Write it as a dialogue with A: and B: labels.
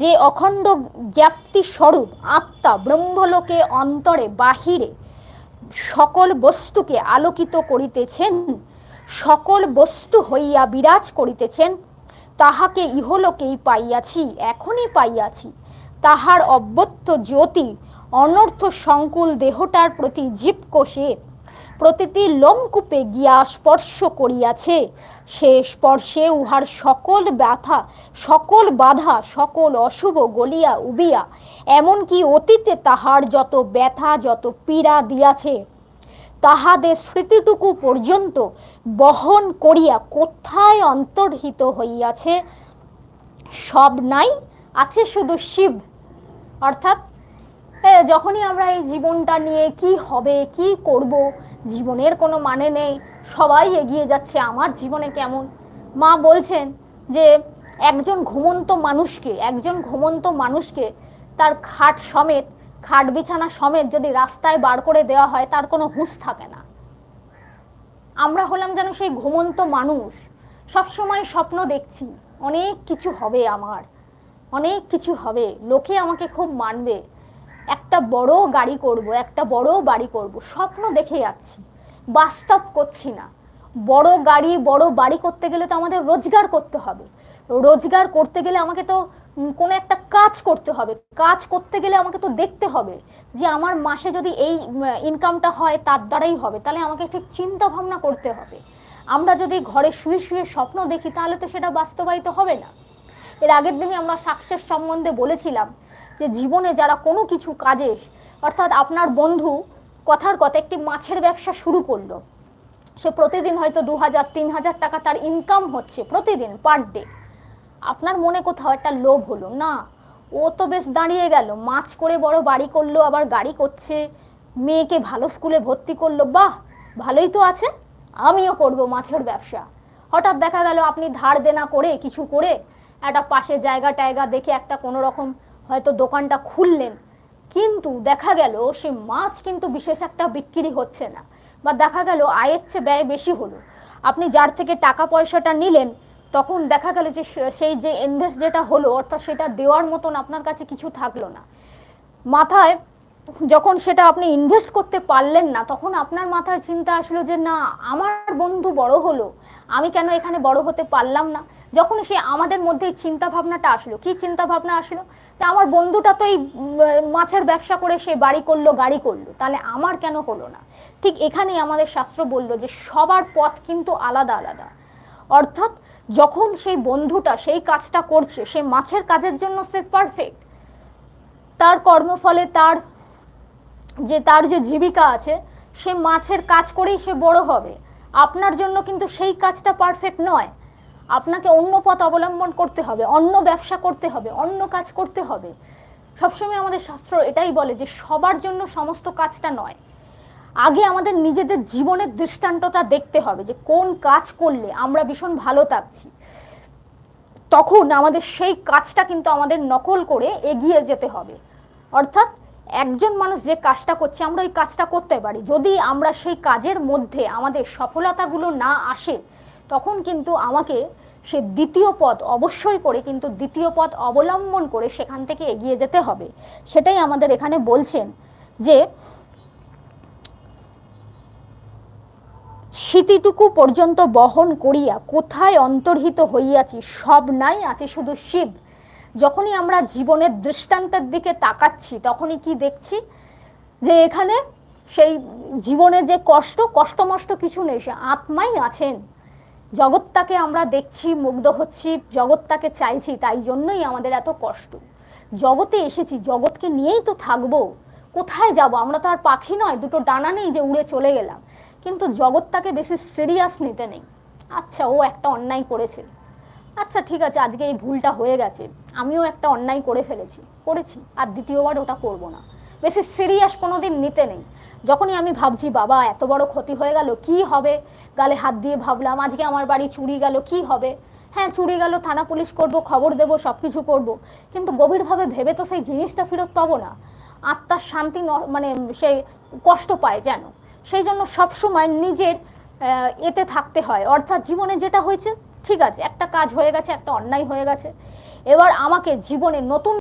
A: যে অখণ্ড জ্ঞাপ্তি স্বরূপ আত্মা ব্রহ্মলোকে অন্তরে বাহিরে সকল বস্তুকে আলোকিত করিতেছেন, সকল বস্তু হইয়া বিরাজ করিতেছেন, তাহাকে ইহলোকেই পাইয়াছি, এখনই পাইয়াছি। তাহার অব্যক্ত জ্যোতি, অনর্থ সংকুল দেহটার প্রতি জীবকোষে প্রতিটি লোমকূপে গিয়া স্পর্শ করিয়াছে। সে স্পর্শে উহার সকল ব্যথা, সকল বাধা, সকল অশুভ গলিয়া উবিয়া। এমনকি অতীতে তাহার যত ব্যথা, যত পীড়া দিয়াছে, তাহাদের স্মৃতিটুকু পর্যন্ত বহন করিয়া কোথায় অন্তর্হিত হইয়াছে, সব নাই, আছে শুধু শিব। অর্থাৎ যখনই আমরা এই জীবনটা নিয়ে কি হবে, কি করব, জীবনের কোনো মানে নেই। সবাই এগিয়ে যাচ্ছে, আমার জীবনে কেমন? মা বলছেন যে, একজন ঘুমন্ত মানুষকে, একজন ঘুমন্ত মানুষকে তার খাট সমেত, খাট বিছানা সমেত যদি রাস্তায় বার করে দেওয়া হয়, তার কোনো হুঁশ থাকে না। আমরা হলাম যেন সেই ঘুমন্ত মানুষ। সব সময় স্বপ্ন দেখছি, অনেক কিছু হবে আমার, অনেক কিছু হবে। লোকে আমাকে খুব মানবে। একটা বড় গাড়ি করব, একটা বড় বাড়ি করব, স্বপ্ন দেখে যাচ্ছি। বাস্তব করছি না। বড় গাড়ি, বড় বাড়ি করতে গেলে তো আমাদের রোজগার করতে হবে। রোজগার করতে গেলে আমাকে তো কোনো একটা কাজ করতে হবে। কাজ করতে গেলে আমাকে তো দেখতে হবে যে আমার মাসে যদি এই ইনকামটা হয়, তার দ্বারাই হবে। তাহলে আমাকে একটু চিন্তা ভাবনা করতে হবে। আমরা যদি ঘরে শুয়ে শুয়ে স্বপ্ন দেখি, তাহলে তো সেটা বাস্তবায়িত হবে না। এর আগের দিনই আমরা সাকসেস সম্বন্ধে বলেছিলাম যে জীবনে যারা কোনো কিছু কাজে অর্থাৎ আপনার বন্ধু কথার কথা একটি মাছের ব্যবসা শুরু করল। সে প্রতিদিন হয়তো দু হাজার, তিন হাজার টাকা তার ইনকাম হচ্ছে প্রতিদিন পার ডে আপনার মনে কোথাও একটা লোভ হলো, না, ও তো বেশ দাঁড়িয়ে গেল, মাছ করে বড় বাড়ি করল, আবার গাড়ি করছে, মেয়েকে ভালো স্কুলে ভর্তি করল, বাহ, ভালোই তো আছে, আমিও করব মাছের ব্যবসা। হঠাৎ দেখা গেল আপনি ধার দেনা করে, কিছু করে, একটা পাশে জায়গা টায়গা দেখে একটা কোনো রকম হয়তো দোকানটা খুললেন, কিন্তু দেখা গেল সে মাছ কিন্তু বিশেষ একটা বিক্রি হচ্ছে না বা দেখা গেল আয়ের চেয়ে ব্যয় বেশি হলো। আপনি যার থেকে টাকা পয়সাটা নিলেন, তখন দেখা গেল যে সেই যে ইনভেস্ট যেটা হলো, অর্থাৎ সেটা দেওয়ার মতন আপনার কাছে কিছু থাকল না। মাথায় যখন সেটা আপনি ইনভেস্ট করতে পারলেন না, তখন আপনার মাথায় চিন্তা আসলো যে, না, আমার বন্ধু বড় হলো, আমি কেন এখানে বড় হতে পারলাম না? যখন সে আমাদের মধ্যে চিন্তা ভাবনাটা আসলো, কি চিন্তা ভাবনা আসলো? যে আমার বন্ধুটা তো এই মাছের ব্যবসা করে সে বাড়ি করল, গাড়ি করল, তাহলে আমার কেন হলো না? ঠিক এখানেই আমাদের শাস্ত্র বলল যে সবার পথ কিন্তু আলাদা আলাদা। অর্থাৎ যখন সেই বন্ধুটা সেই কাজটা করছে, সে মাছের কাজের জন্য সে পারফেক্ট তার কর্মফলে তার যে তার যে জীবিকা আছে, সে মাছের কাজ করেই সে বড় হবে। আপনার জন্য কিন্তু সেই কাজটা পারফেক্ট নয়। আপনাকে অন্য পথ অবলম্বন করতে হবে, অন্য ব্যবসা করতে হবে, অন্য কাজ করতে হবে। সবসময় আমাদের শাস্ত্র এটাই বলে যে সবার জন্য সমস্ত কাজটা নয়। আগে আমাদের নিজেদের জীবনের দৃষ্টান্তটা দেখতে হবে যে কোন কাজ করলে আমরা ভীষণ ভালো থাকছি। তখন আমাদের সেই কাজটা কিন্তু আমাদের নকল করে এগিয়ে যেতে হবে। অর্থাৎ একজন মানুষ যে কাজটা করছে, আমরা ওই কাজটা করতে পারি। যদি আমরা সেই কাজের মধ্যে আমাদের সফলতাগুলো না আসে তখন কিন্তু আমাকে সে দ্বিতীয় পথ অবশ্যই করে কিন্তু দ্বিতীয় পথ অবলম্বন করে সেখান থেকে এগিয়ে যেতে হবে। সেটাই আমাদের এখানে বলছেন যে, স্মৃতিটুকু পর্যন্ত বহন করিয়া কোথায় অন্তর্হিত হইয়াছি সব নাই আছে শুধু শিব। যখনই আমরা জীবনের দৃষ্টান্তের দিকে তাকাচ্ছি, তখনই কি দেখছি? যে এখানে সেই জীবনের যে কষ্ট, কষ্টমষ্ট কিছু নেই, সে আত্মাই আছেন। জগৎটাকে আমরা দেখছি, মুগ্ধ হচ্ছি, জগৎটাকে চাইছি, তাই জন্যই আমাদের এত কষ্ট। জগতে এসেছি, জগৎকে নিয়েই তো থাকব। কোথায় যাব? আমরা তো আর পাখি নয়, দুটো ডানা নেই যে উড়ে চলে গেলাম। কিন্তু জগৎটাকে বেশি সিরিয়াস নিতে নেই। আচ্ছা ও একটা অন্যায় করেছে। আচ্ছা ঠিক আছে, আজকে এই ভুলটা হয়ে গেছে। আমিও একটা অন্যায় করে ফেলেছি, করেছি, আর দ্বিতীয়বার ওটা করব না। বেশি সিরিয়াস কোনো দিন নিতে নেই। যখনই আমি ভাবছি, বাবা, এত বড় ক্ষতি হয়ে গেল, কি হবে? গালে হাত দিয়ে ভাবলাম, আজকে আমার বাড়ি চুরি গেল, কি হবে? হ্যাঁ চুরি গেল, থানা পুলিশ করব, খবর দেব সব কিছু করব। কিন্তু গভীরভাবে ভেবে তো সেই জিনিসটা ফেরত পাবো না। আত্মার শান্তি মানে সে কষ্ট পায় যেন। সেই জন্য সবসময় নিজের এতে থাকতে হয়। অর্থাৎ জীবনে যেটা হয়েছে, ঠিক আছে, একটা কাজ হয়ে গেছে, একটা অন্যায় হয়ে গেছে। এবার আমাকে জীবনে নতুন